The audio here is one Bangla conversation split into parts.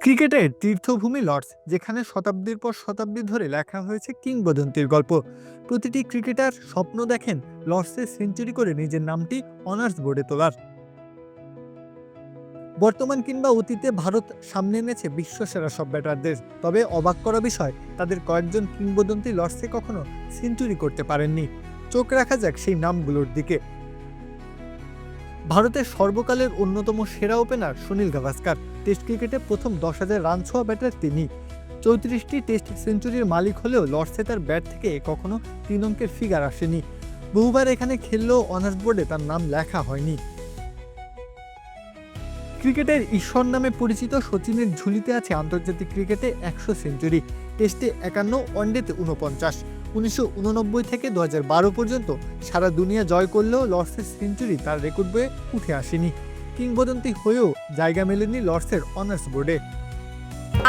ক্রিকেটের তীর্থভূমি লর্ডস, যেখানে শতাব্দীর পর শতাব্দী ধরে লেখা হয়েছে কিংবদন্তির গল্প। প্রতিটি ক্রিকেটার স্বপ্ন দেখেন লর্ডসে সেঞ্চুরি করে নিজের নামটি অনার্স বোর্ডে তোলার। বর্তমান কিংবা অতীতে ভারত সামনে এনেছে বিশ্বসেরা সব ব্যাটারদের। তবে অবাক করা বিষয়, তাদের কয়েকজন কিংবদন্তি লর্ডসে কখনো সেঞ্চুরি করতে পারেননি। চোখ রাখা যাক সেই নামগুলোর দিকে। ভারতের সর্বকালের অন্যতম সেরা ওপেনার সুনীল গাভাস্কার। টেস্ট ক্রিকেটে প্রথম দশ হাজার রান ছোঁয়া ব্যাটার তিনি। চৌত্রিশটি টেস্ট সেঞ্চুরির মালিক হলেও লর্ডসে তার ব্যাট থেকে কখনো তিন অঙ্কের ফিগার আসেনি। বহুবার এখানে খেললেও অনার্স বোর্ডে তার নাম লেখা হয়নি। ক্রিকেটের ঈশ্বর নামে পরিচিত সচিনের ঝুলিতে আছে আন্তর্জাতিক ক্রিকেটে একশো সেঞ্চুরি। টেস্টে একান্ন, ওয়ানডেতে উনপঞ্চাশ উনিশশো উননব্বই থেকে দু হাজার বারো পর্যন্ত সারা দুনিয়া জয় করলেও লর্ডসের সেঞ্চুরি তার রেকর্ড বয়ে উঠে আসেনি। কিংবদন্তি হয়েও জায়গা মেলেনি লর্ডসের অনার্স বোর্ডে।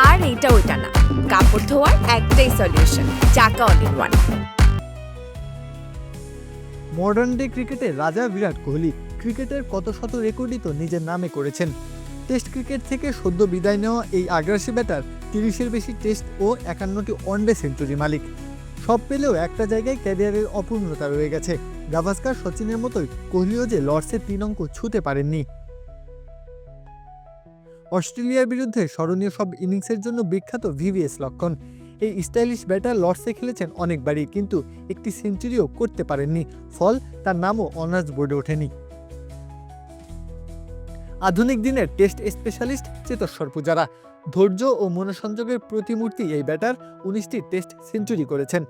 আর এইটা ওইটা না। কাপড় ধোয়ার একটাই সলিউশন চাকা all in one modern day ক্রিকেটে রাজা বিরাট কোহলি ক্রিকেটের কত শত রেকর্ডই তো নিজের নামে করেছেন। টেস্ট ক্রিকেট থেকে সদ্য বিদায় নেওয়া এই আগ্রাসী ব্যাটার তিরিশের বেশি টেস্ট ও একান্নটি ওয়ানডে সেঞ্চুরি মালিক। সব পেলেও একটা জায়গায় ক্যারিয়ারের অপূর্ণতা রয়ে গেছে। গাভাস্কার সচিনের মতোই কোহলিও যে লর্ডসের তিন অঙ্ক ছুঁতে পারেননি। অস্ট্রেলিয়ার বিরুদ্ধে স্মরণীয় সব ইনিংসের জন্য বিখ্যাত ভিভিএস লক্ষণ। এই স্টাইলিশ ব্যাটার লর্ডসে খেলেছেন অনেকবারই, কিন্তু একটি সেঞ্চুরিও করতে পারেননি। ফল, তার নামও অনার্স বোর্ডে ওঠেনি। আধুনিক দিনের টেস্ট স্পেশালিস্ট চেতস্বর পূজারা। ধৈর্য ও মনোসংযোগের প্রতিমূর্তি এই ব্যাটার উনিশটি টেস্ট সেঞ্চুরি করেছেন।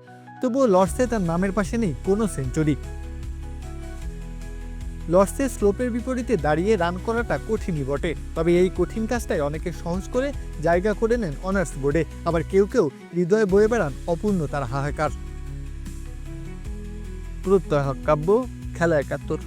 তবুও লর্ডসে তার নামের পাশে নেই কোনো সেঞ্চুরি। লর্ডসে স্লোপের বিপরীতে দাঁড়িয়ে রান করাটা কঠিনই বটে। তবে এই কঠিন কাজটাই অনেকে সহজ করে জায়গা করে নেন অনার্স বোর্ডে। আবার কেউ কেউ হৃদয়ে বয়ে বেড়ান অপূর্ণ তার হাহাকার। প্রত্যয় কাব্য, খেলা একাত্তর।